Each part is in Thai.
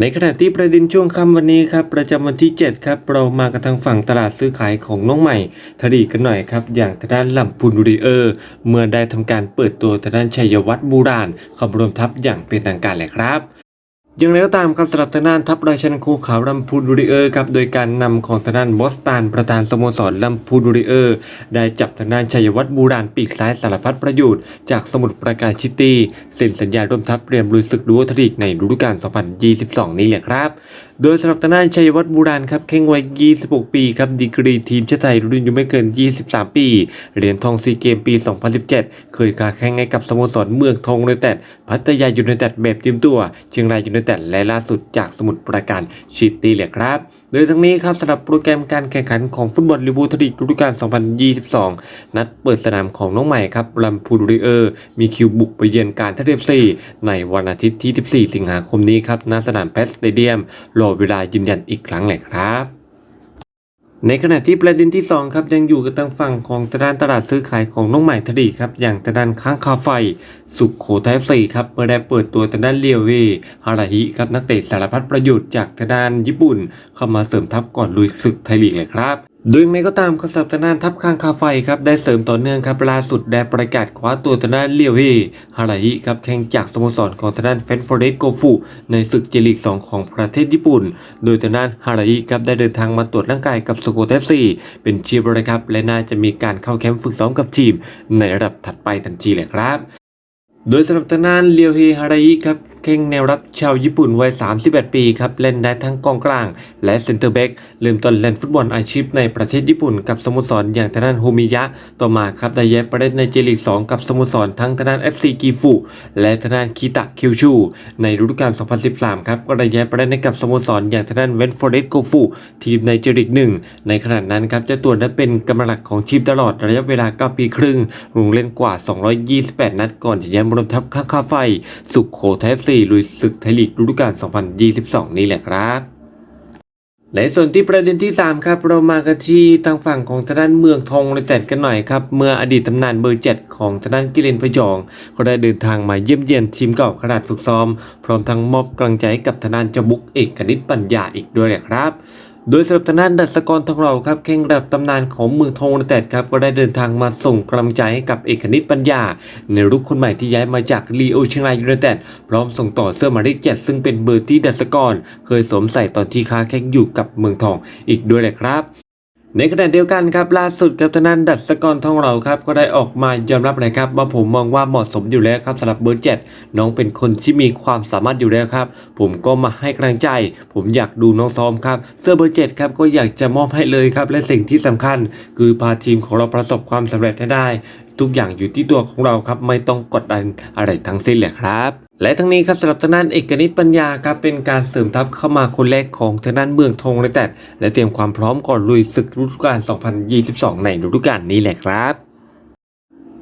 ในขณะที่ประเด็นช่วงค่ำวันนี้ครับประจำวันที่ 7 ครับ เรามากันทางฝั่งตลาดซื้อขายของน้องใหม่ทดีกันหน่อยครับ อย่างทางด้านลำพูนบุรีเออร์ เมื่อได้ทำการเปิดตัวทางด้านชัยวัฒน์บูรานขบรวมทัพอย่างเป็นทางการเลยครับ อย่างไรก็ตามครับสำหรับทางด้านทัพราชันคูขาวลำพูนดูริเออร์ครับโดยการนำของทางด้านบอสตันประธานสโมสรลำพูนดูริเออร์ได้จับทางด้านชัยวัฒน์บูรานปีกซ้ายสารพัดประโยชน์จากสมุทรปราการซิตี้เซ็นสัญญาร่วมทัพเตรียมลุยศึกดูวทรีกในฤดูกาล 2022 นี้แหละครับโดยสำหรับทางด้านชัยวัฒน์บูรานครับแข่งวัย 26 ปีครับดีกรีทีมชาติไทยรุ่นอายุไม่เกิน 23 ปี เหรียญทองซีเกมปี 2017 เคยค้าแข่งให้กับสโมสรเมืองทองยูไนเต็ดพัทยายูไนเต็ดแบบเตรียมตัว เชียงรายยูไนเต็ดและล่าสุดจากสมุทรปราการชิตี้แหละครับโดยทั้งนี้ครับสำหรับโปรแกรมการแข่งขันของฟุตบอลลีบูทลีกฤดูกาล 2022 นัดเปิดสนามของน้องใหม่ครับลำพูนริเออร์ มีคิวบุกไปเยือนการท่าเรือซีในวันอาทิตย์ที่ 14 สิงหาคมนี้ครับณสนามแพสสเตเดียมรอเวลายืนยันอีกครั้งแหละครับ ในขณะที่ประเด็นที่ 2 ครับยังอยู่กับทางฝั่งของทางด้านตลาดซื้อขายของน้องใหม่ทดีครับ อย่างทางด้านค้างคาไฟ สุขโขทัยสีครับเมื่อได้เปิดตัวทางด้านเลียวเวฮาราฮิครับนักเตะสารพัดประโยชน์จากทางด้านญี่ปุ่น เข้ามาเสริมทัพก่อนลุยศึกไทยลีกเลยครับ โดยไม่ก็ตามกษัตริย์ทานทัพข้างคาไฟครับได้เสริมต่อเนื่องครับล่าสุดได้ประกาศคว้าตัวทางด้านเลียวเวฮาราฮิครับแข่งจากสโมสรของทางด้านเฟนฟอร์เรสโกฟุในศึกเจลีก 2 ของประเทศญี่ปุ่น โดยทางด้านฮาราฮิครับได้เดินทางมาตรวจร่างกายกับสโกเทฟซีเป็นชีพเลยครับและน่าจะมีการเข้าแคมป์ฝึกซ้อมกับทีม ในระดับถัดไปทันทีเลยครับ โดยสำหรับทางด้านเลียวเฮฮารายิครับ เข่งแนวรับชาวญี่ปุ่นวัย 31 ปีครับเล่นได้ทั้งกองกลาง และเซนเตอร์แบ็กเริ่มต้นเล่นฟุตบอลอาชีพในประเทศญี่ปุ่นกับสโมสรอย่างทางด้านโฮมิยะ ต่อมาครับได้ย้ายไปเล่นในเจลีก 2 กับสโมสรทั้งทางด้าน FC กีฟุและทางด้านคิตะคิวชู ในฤดูกาล 2013 ครับก็ได้ย้ายไปเล่นให้กับสโมสรอย่างทางด้านเวนฟอร์เรสโกฟุทีมในเจลีก 1 ในขณะนั้นครับเจ้าตัวนั้นเป็นกำลังหลักของทีมตลอดระยะเวลา 9 ปีครึ่งลงเล่นกว่า 228 นัดก่อนจะย้ายมารวมทัพข้างคาไฟ สุขโขทัย4 ลุยศึกไทยลีกฤดูกาล 2022 นี่แหละครับในส่วนที่ประเด็นที่ 3 ครับ เรามากันที่ทางฝั่งของทางด้านเมืองทองยูไนเต็ดกันหน่อยครับ เมื่ออดีตตำนานเบอร์เจ็ดของทางด้านกิเลนพยอง ก็ได้เดินทางมาเยี่ยมเยียนทีมเก่าขนาดฝึกซ้อม พร้อมทั้งมอบกำลังใจให้กับทางด้านเจาบุกเอกนิตปัญญาอีกด้วยแหละครับ โดยสำหรับทางด้านดัชกรทองเราครับแข่งระดับตำนานของเมืองทองยูไนเต็ดครับก็ได้เดินทางมาส่งกำลังใจให้กับเอกนิตปัญญา ในรุ่นคนใหม่ที่ย้ายมาจากลีโอเชียงรายยูไนเต็ดพร้อมส่งต่อเสื้อหมายเลขเจ็ดซึ่งเป็นเบอร์ที่ดัชกร เคยสวมใส่ตอนที่ค้าแข่งอยู่กับเมืองทองอีกด้วยแหละครับ ในขณะเดียวกันครับล่าสุดกับทางด้านดัชกรทองเราครับก็ได้ออกมายอมรับเลยครับว่าผมมองว่าเหมาะสมอยู่แล้วครับสำหรับเบอร์เจ็ดน้องเป็นคนที่มีความสามารถอยู่แล้วครับ ผมก็มาให้กำลังใจ ผมอยากดูน้องซ้อมครับเสื้อเบอร์เจ็ดครับก็อยากจะมอบให้เลยครับและสิ่งที่สำคัญ คือพาทีมของเราประสบความสำเร็จให้ได้ ทุกอย่างอยู่ที่ตัวของเราครับ ไม่ต้องกดดันอะไรทั้งสิ้นเลยครับและทั้งนี้ครับสำหรับทางด้านเอกนิตปัญญาครับเป็นการเสริมทัพเข้ามาคนแรกของทางด้านเมืองทองในแต่และเตรียมความพร้อมก่อนลุยศึกฤดูกาล2022 ในฤดูกาลนี้แหละครับ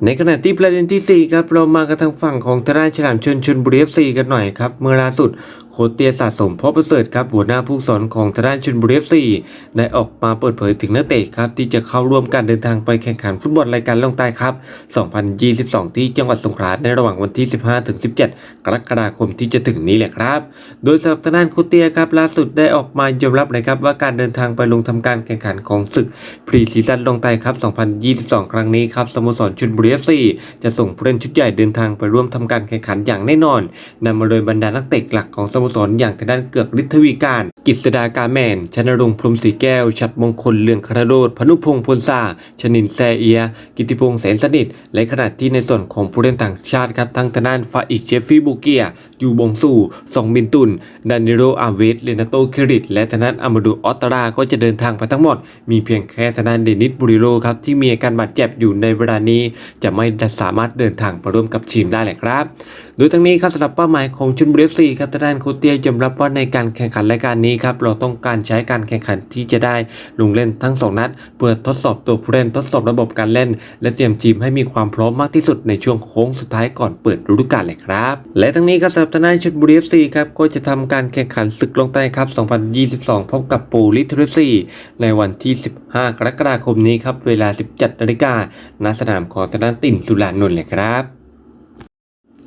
ในขณะที่ประเด็นที่ 4 ครับ เรามากันทางฝั่งของทางด้านฉลามชนชนบุรีเอฟซีกันหน่อยครับ เมื่อล่าสุดโคเตียสะสมพ่อประเสริฐครับ หัวหน้าผู้สอนของทางด้านชนบุรีเอฟซีได้ออกมาเปิดเผยถึงนักเตะครับ ที่จะเข้าร่วมการเดินทางไปแข่งขันฟุตบอลรายการล่องใต้ครับ 2022 ที่จังหวัดสงขลาในระหว่างวันที่ 15-17 กรกฎาคมที่จะถึงนี้แหละครับ โดยสำหรับทางด้านโคเตียครับล่าสุดได้ออกมายอมรับเลยครับว่าการเดินทางไปลงทำการแข่งขันของศึกพรีซีซั่นลงใต้ครับ 2022 ครั้งนี้ครับสโมสรชลบุรีเอฟซีจะส่งผู้เล่นชุดใหญ่เดินทางไปร่วมทำการแข่งขันอย่างแน่นอนนำมาโดยบรรดานักเตะหลักของสโมสรอย่างทางด้านเกือกฤทธวีการ กิษดากาแมน ชนรงพรมศรีแก้ว ชัดมงคลเลืองคารโรดพนุพงษ์พลซาชนินแซเอีย กิติพงษ์แสนสนิท และขณะที่ในส่วนของผู้เล่นต่างชาติครับทั้งทางด้านฟาอิชเจฟฟี่บูเกีย ยูบงซูซองมินตุนดานิโรอาเวสเลนาโตเคริต และทางด้านอามาดูออตตาราก็จะเดินทางไปทั้งหมด มีเพียงแค่ทางด้านเดนิสบุริโรครับที่มีอาการบาดเจ็บอยู่ในเวลานี้จะไม่สามารถเดินทางไปร่วมกับทีมได้เลยครับ โดยทั้งนี้ครับสำหรับเป้าหมายของชลบุรีซีครับด้านโคเตียยอมรับว่าในการแข่งขันรายการนี้ครับเราต้องการใช้การแข่งขันที่จะได้ลงเล่นทั้งสองนัด เพื่อทดสอบตัวผู้เล่นทดสอบระบบการเล่น และเตรียมทีมให้มีความพร้อมมากที่สุดในช่วงโค้งสุดท้ายก่อนเปิดฤดูกาลเลยครับ และทั้งนี้ครับสำหรับทางด้านชลบุรีซีครับก็จะทำการแข่งขันศึกลงใต้ครับ 2022 พบกับปูลิทเรซีในวันที่ 15 กรกฎาคมนี้ครับเวลา 17นาฬิกาณสนามของทางด้านตินสุรานนท์เลยครับ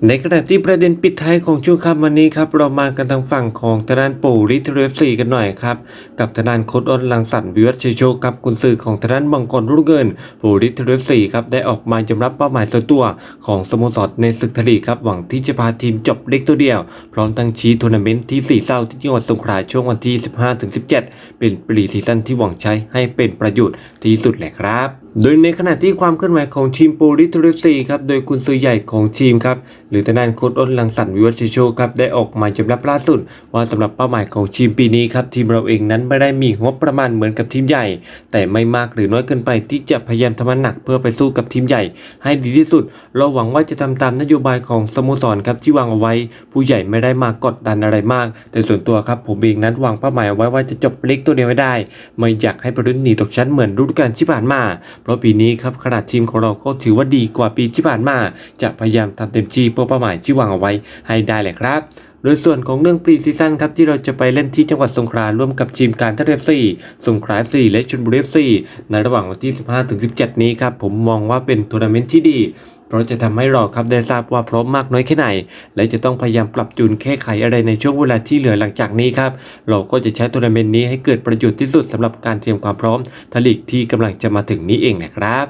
ในขณะที่ประเด็นปิดท้ายของช่วงค่ำวันนี้ครับเรามากันทางฝั่งของทางด้านปู่ริทเรฟซีกันหน่อยครับกับทางด้านโคดอนลังสรรค์วิวัฒชัยโชคครับกุนซือของทางด้านบังกรรุ่งเงินปู่ริทเรฟซีครับได้ออกมายอมรับเป้าหมายส่วนตัวของสโมสรในศึกทลีครับหวังที่จะพาทีมจบเล็กตัวเดียว พร้อมตั้งชี้ทัวร์นาเมนต์ที่สี่เศร้าที่จังหวัดสงขลาช่วงวันที่ 15-17 เป็นปรีซีซั่นที่หวังใช้ให้เป็นประโยชน์ที่สุดแหละครับ โดยในขณะที่ความเคลื่อนไหวของทีมปูริทูริซีครับ โดยคุณซื้อใหญ่ของทีมครับ หรือทางด้านโค้ดอ้นลังสรรค์วิวัชโชครับ ได้ออกมายอมรับล่าสุด ว่าสำหรับเป้าหมายของทีมปีนี้ครับ ทีมเราเองนั้นไม่ได้มีงบประมาณเหมือนกับทีมใหญ่ แต่ไม่มากหรือน้อยเกินไปที่จะพยายามทำงานหนักเพื่อไปสู้กับทีมใหญ่ ให้ดีที่สุด เราหวังว่าจะทำตามนโยบายของสโมสรครับที่วางเอาไว้ ผู้ใหญ่ไม่ได้มากดดันอะไรมาก แต่ส่วนตัวครับผมเองนั้นวางเป้าหมายเอาไว้ว่าจะจบเล็กตัวเดียวไม่ได้ ไม่อยากให้ประด็นหนีตกชั้นเหมือนฤดูกาลที่ผ่านมาเพราะปีนี้ครับขนาดทีมของเราก็ถือว่าดีกว่าปีที่ผ่านมา จะพยายามทำเต็มที่เพื่อเป้าหมายที่วางเอาไว้ให้ได้แหละครับโดยส่วนของเรื่องปรีซีซั่นครับที่เราจะไปเล่นที่จังหวัดสงขลาร่วมกับทีมการท่าเรือซีสงขลาซีและชลบุรีซีในระหว่างวันที่ 15-17 นี้ครับผมมองว่าเป็นทัวร์นาเมนต์ที่ดี เพราะจะทำให้เราครับได้ทราบว่าพร้อมมากน้อยแค่ไหน และจะต้องพยายามปรับจูนแก้ไขอะไรในช่วงเวลาที่เหลือหลังจากนี้ครับ เราก็จะใช้ทัวร์นาเมนต์นี้ให้เกิดประโยชน์ที่สุดสำหรับการเตรียมความพร้อมทลีกที่กำลังจะมาถึงนี้เองนะครับ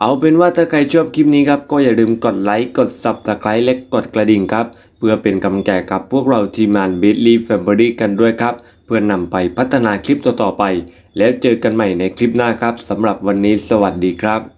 เอาเป็นว่าถ้าใครชอบคลิปนี้ครับ ก็อย่าลืมกดไลค์ กด subscribe และกดกระดิ่งครับ เพื่อเป็นกำลังใจกับพวกเราทีมงาน b i t l y Family กันด้วยครับ เพื่อนำไปพัฒนาคลิปต่อๆไป แล้วเจอกันใหม่ในคลิปหน้าครับสำหรับวันนี้สวัสดีครับ